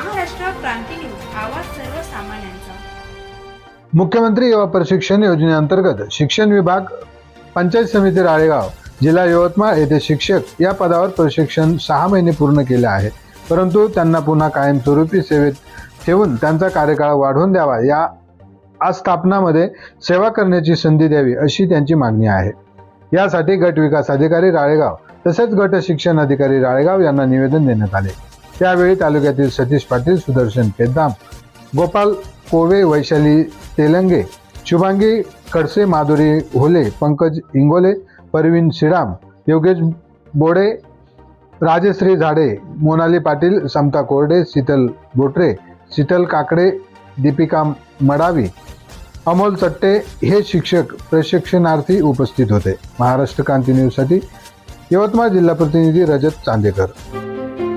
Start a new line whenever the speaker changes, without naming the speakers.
क्रांती news आवाज सर्वसामान्यांचा.
मुख्यमंत्री युवा प्रशिक्षण योजनेअंतर्गत शिक्षण विभाग पंचायत समिती राळेगाव जिल्हा यवतमाळ येथे शिक्षक या पदावर प्रशिक्षण सहा महिने पूर्ण केले आहे परंतु त्यांना पुन्हा कायमस्वरूपी सेवेत ठेवून त्यांचा कार्यकाळ वाढवून द्यावा या आस्थापनामध्ये सेवा करण्याची संधी द्यावी अशी त्यांची मागणी आहे. यासाठी गट विकास अधिकारी राळेगाव तसेच गट शिक्षण अधिकारी राळेगाव यांना निवेदन देण्यात आले. त्यावेळी तालुक्यातील सतीश पाटील सुदर्शन पेद्दाम गोपाल कोवे वैशाली तेलंगे शुभांगी कडसे माधुरी होले पंकज इंगोले परवीन श्रीराम योगेश बोडे राजश्री झाडे मोनाली पाटील समता कोरडे शीतल बोटरे शीतल काकडे दीपिका मडावी अमोल चट्टे हे शिक्षक प्रशिक्षणार्थी उपस्थित होते. महाराष्ट्र क्रांती न्यूजसाठी यवतमाळ जिल्हा प्रतिनिधी रजत चांदेकर.